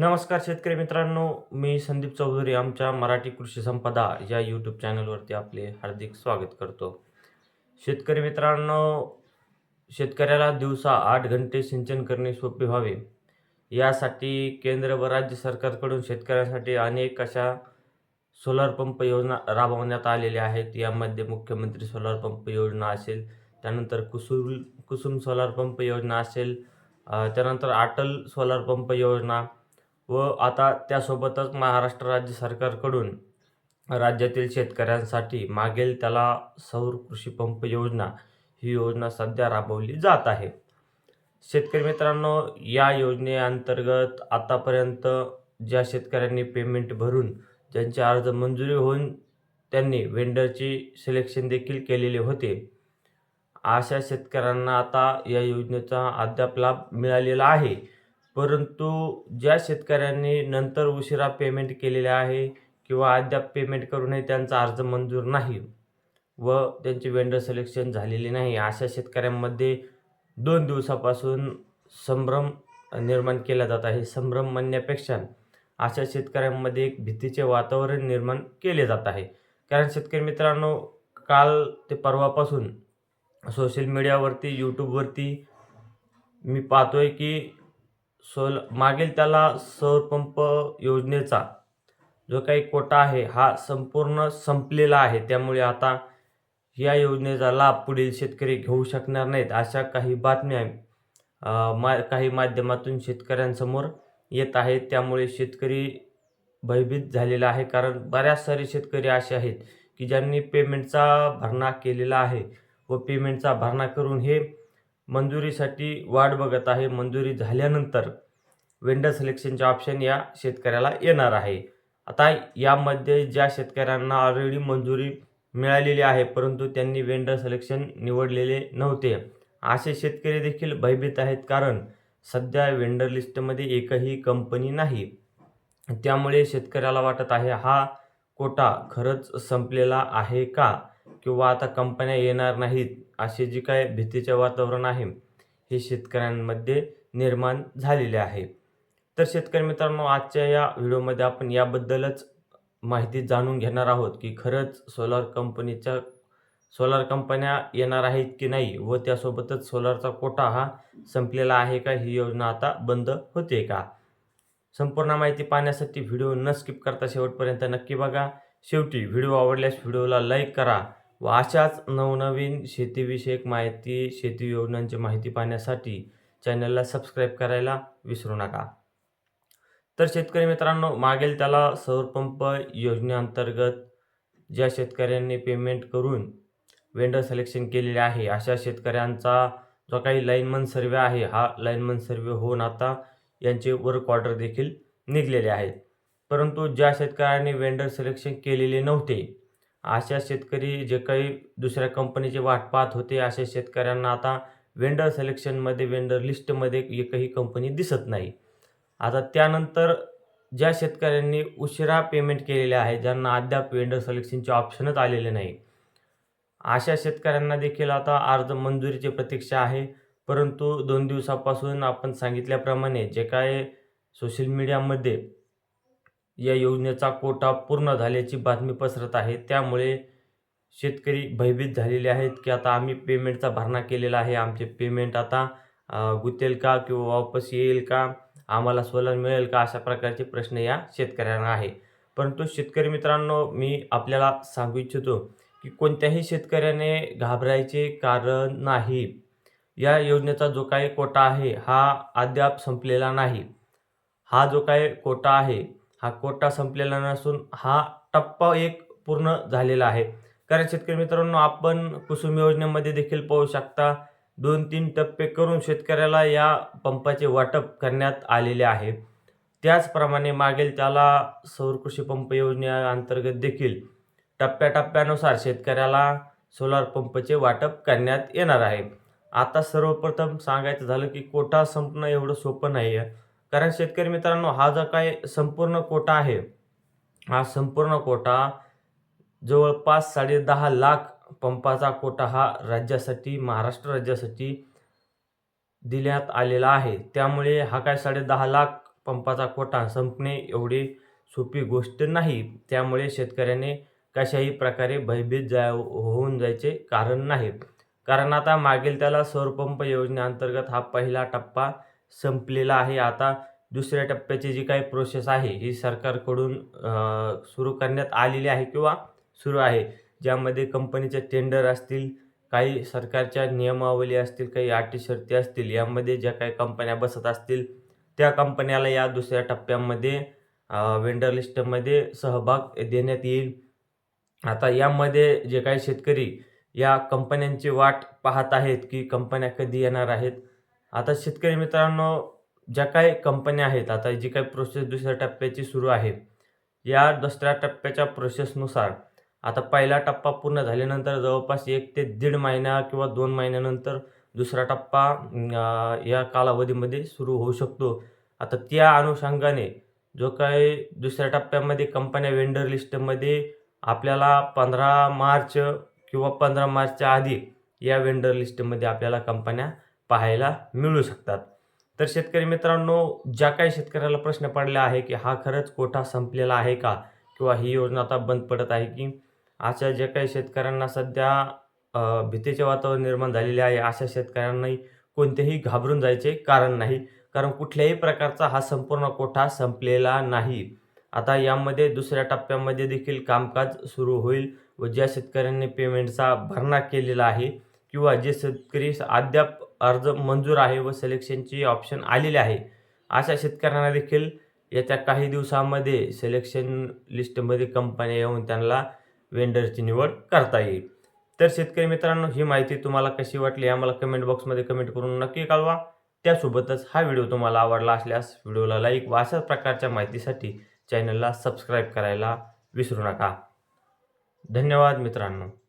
नमस्कार शेतकरी मित्रांनो मी संदीप चौधरी आमच्या मराठी कृषी संपदा या यूट्यूब चॅनलवरती आपले हार्दिक स्वागत करतो. शेतकरी मित्रांनो शेतकऱ्याला दिवसा आठ घंटे सिंचन करणे सोपे व्हावे. यासाठी केंद्र व राज्य सरकारकडून शेतकऱ्यांसाठी अनेक अशा सोलार पंप योजना राबवण्यात आलेल्या आहेत. यामध्ये मुख्यमंत्री सोलार पंप योजना असेल त्यानंतर कुसुम कुसुम सोलार पंप योजना असेल त्यानंतर अटल सोलार पंप योजना व आता त्यासोबतच महाराष्ट्र राज्य सरकारकडून राज्यातील शेतकऱ्यांसाठी मागेल त्याला सौर कृषी पंप योजना. ही योजना सध्या राबवली जात आहे. शेतकरी मित्रांनो या योजनेअंतर्गत आतापर्यंत ज्या शेतकऱ्यांनी पेमेंट भरून ज्यांचे अर्ज मंजुरी होऊन त्यांनी वेंडरची सिलेक्शन देखील केलेले होते. अशा शेतकऱ्यांना आता या योजनेचा अद्याप लाभ मिळालेला आहे. परंतु ज्या शेतकऱ्यांनी नंतर उशिरा पेमेंट केलेले आहे किंवा अद्याप पेमेंट करूनही त्यांचा अर्ज मंजूर नाही व त्यांचे वेंडर सिलेक्शन झालेले नाही अशा शेतकऱ्यांमध्ये दोन दिवसापासून संभ्रम निर्माण केला जात आहे. संभ्रम म्हणण्यापेक्षा अशा शेतकऱ्यांमध्ये एक भीतीचे वातावरण निर्माण केले जात आहे. कारण शेतकरी मित्रांनो काल ते परवापासून सोशल मीडियावरती यूट्यूबवरती मी पाहतोय की सोल मागील त्याला सौर पंप योजनेचा जो काही कोटा आहे हा संपूर्ण संपलेला आहे. त्यामुळे आता या योजनेचा लाभ पुढील शेतकरी घेऊ शकणार नाहीत अशा काही बातम्या मा काही माध्यमातून शेतकऱ्यांसमोर येत आहेत. त्यामुळे शेतकरी भयभीत झालेला आहे कारण बऱ्याच सारे शेतकरी असे आहेत की ज्यांनी पेमेंटचा भरणा केलेला आहे व पेमेंटचा भरणा करून हे मंजुरीसाठी वाट बघत आहे. मंजुरी झाल्यानंतर वेंडर सिलेक्शनचे ऑप्शन या शेतकऱ्याला येणार आहे. आता यामध्ये ज्या शेतकऱ्यांना ऑलरेडी मंजुरी मिळालेली आहे परंतु त्यांनी वेंडर सिलेक्शन निवडलेले नव्हते. असे शेतकरी देखील भयभीत आहेत कारण सध्या वेंडर लिस्टमध्ये एकही कंपनी नाही. त्यामुळे शेतकऱ्याला वाटत आहे हा कोटा खरंच संपलेला आहे का? किंवा आता कंपन्या येणार नाहीत असे जे काय भीतीचे वातावरण आहे हे शेतकऱ्यांमध्ये निर्माण झालेले आहे. तर शेतकरी मित्रांनो आजच्या या व्हिडिओमध्ये आपण याबद्दलच माहिती जाणून घेणार आहोत की खरंच सोलार कंपनीच्या सोलार कंपन्या येणार आहेत की नाही व त्यासोबतच सोलारचा कोटा हा संपलेला आहे का ही योजना आता बंद होते का? संपूर्ण माहिती पाहण्यासाठी व्हिडिओ न स्किप करता शेवटपर्यंत नक्की बघा. शेवटी व्हिडिओ आवडल्यास व्हिडिओला लाईक करा. व अशाच नवनवीन शेतीविषयक माहिती शेती योजनांची माहिती पाहण्यासाठी चॅनलला सबस्क्राईब करायला विसरू नका. तर शेतकरी मित्रांनो मागेल त्याला सौरपंप योजनेअंतर्गत ज्या शेतकऱ्यांनी पेमेंट करून वेंडर सिलेक्शन केलेले आहे अशा शेतकऱ्यांचा जो काही लाईनमन सर्वे आहे हा लाईनमन सर्वे होऊन आता यांचे वर्क ऑर्डर देखील निघलेले आहेत. परंतु ज्या शेतकऱ्यांनी वेंडर सिलेक्शन केलेले नव्हते अशा शेतकरी जे काही दुसऱ्या कंपनीची वाट पाहत होते अशा शेतकऱ्यांना आता वेंडर सिलेक्शनमध्ये वेंडर लिस्टमध्ये एकही कंपनी दिसत नाही. आता त्यानंतर ज्या शेतकऱ्यांनी उशिरा पेमेंट केलेले आहे ज्यांना अद्याप वेंडर सिलेक्शनचे ऑप्शनच आलेले नाही अशा शेतकऱ्यांना देखील आता अर्ज मंजुरीची प्रतीक्षा आहे. परंतु दोन दिवसापासून आपण सांगितल्याप्रमाणे जे काय सोशल मीडियामध्ये या योजनेचा कोटा पूर्ण झाल्याची बातमी पसरत आहे. त्यामुळे शेतकरी भयभीत झालेले आहेत की आता आम्ही पेमेंटचा भरणा केलेला आहे. आमचे पेमेंट आता गुतेल का किंवा वापस येईल का? आम्हाला सोलर मिळेल का? अशा प्रकारचे प्रश्न या शेतकऱ्यांना आहे परंतु शेतकरी मित्रांनो मी आपल्याला सांगू इच्छितो की कोणत्याही शेतकऱ्याने घाबरायचे कारण नाही. या योजनेचा जो काही कोटा आहे हा अद्याप संपलेला नाही. हा जो काही कोटा आहे हा कोटा संपलेला नसून हा टप्पा एक पूर्ण झालेला आहे. कारण शेतकरी मित्रांनो आपण कुसुम योजनेमध्ये देखील पाहू शकता दोन तीन टप्पे करून शेतकऱ्याला या पंपाचे वाटप करण्यात आलेले आहे. त्याचप्रमाणे मागील त्याला सौर कृषी पंप योजनेअंतर्गत देखील टप्प्याटप्प्यानुसार शेतकऱ्याला सोलार पंपचे वाटप करण्यात येणार आहे. आता सर्वप्रथम सांगायचं झालं की कोटा संपणं एवढं सोपं नाही आहे कारण शेतकरी मित्रांनो हा जो काय संपूर्ण कोटा आहे हा संपूर्ण कोटा जवळपास साडे दहा लाख पंपाचा कोटा हा राज्यासाठी महाराष्ट्र राज्यासाठी दिल्यात आलेला आहे. त्यामुळे हा काय साडे दहा लाख पंपाचा कोटा संपणे एवढी सोपी गोष्ट नाही. त्यामुळे शेतकऱ्याने कशाही प्रकारे भयभीत जा होऊन जायचे कारण नाही. कारण आता मागील त्याला सौरपंप योजनेअंतर्गत हा पहिला टप्पा संपलेला आहे. आता दुसऱ्या टप्प्याची जी काही प्रोसेस आहे ही सरकारकडून सुरू करण्यात आलेली आहे किंवा सुरू आहे. ज्यामध्ये कंपनीचे टेंडर असतील काही सरकारच्या नियमावली असतील काही अटी शर्ती असतील यामध्ये ज्या काही कंपन्या बसत असतील त्या कंपन्याला या दुसऱ्या टप्प्यामध्ये वेंडर लिस्टमध्ये सहभाग देण्यात येईल. आता यामध्ये जे काही शेतकरी या कंपन्यांची वाट पाहत आहेत की कंपन्या कधी येणार आहेत आता शेतकरी मित्रांनो ज्या काही कंपन्या आहेत आता जी काही प्रोसेस दुसऱ्या टप्प्याची सुरू आहे या दुसऱ्या टप्प्याच्या प्रोसेसनुसार आता पहिला टप्पा पूर्ण झाल्यानंतर जवळपास एक ते दीड महिना किंवा दोन महिन्यानंतर दुसरा टप्पा या कालावधीमध्ये सुरू होऊ शकतो. आता त्या अनुषंगाने जो काही दुसऱ्या टप्प्यामध्ये कंपन्या वेंडर लिस्टमध्ये आपल्याला पंधरा मार्च किंवा पंधरा मार्चच्या आधी या वेंडर लिस्टमध्ये आपल्याला कंपन्या पाहायला मिळू शकतात. तर शेतकरी मित्रांनो ज्या काही शेतकऱ्याला प्रश्न पडला आहे की हा खरंच कोठा संपलेला आहे का? किंवा ही योजना आता बंद पडत आहे की? अशा ज्या काही शेतकऱ्यांना सध्या भीतीचे वातावरण निर्माण झालेले आहे अशा शेतकऱ्यांनाही कोणतेही घाबरून जायचे कारण नाही. कारण कुठल्याही प्रकारचा हा संपूर्ण कोठा संपलेला नाही. आता यामध्ये दुसऱ्या टप्प्यामध्ये देखील कामकाज सुरू होईल व ज्या शेतकऱ्यांनी पेमेंटचा भरणा केलेला आहे किंवा जे शेतकरी अद्याप अर्ज मंजूर आहे व सिलेक्शनची ऑप्शन आलेले आहे. अशा शेतकऱ्यांना देखील येत्या काही दिवसामध्ये सिलेक्शन लिस्टमध्ये कंपन्या येऊन त्यांना वेंडरची निवड करता येईल. तर शेतकरी मित्रांनो ही माहिती तुम्हाला कशी वाटली आम्हाला कमेंट बॉक्समध्ये कमेंट करून नक्की कळवा. त्यासोबतच हा व्हिडिओ तुम्हाला आवडला असल्यास व्हिडिओला लाईक व अशाच प्रकारच्या माहितीसाठी चॅनलला सबस्क्राईब करायला विसरू नका. धन्यवाद मित्रांनो.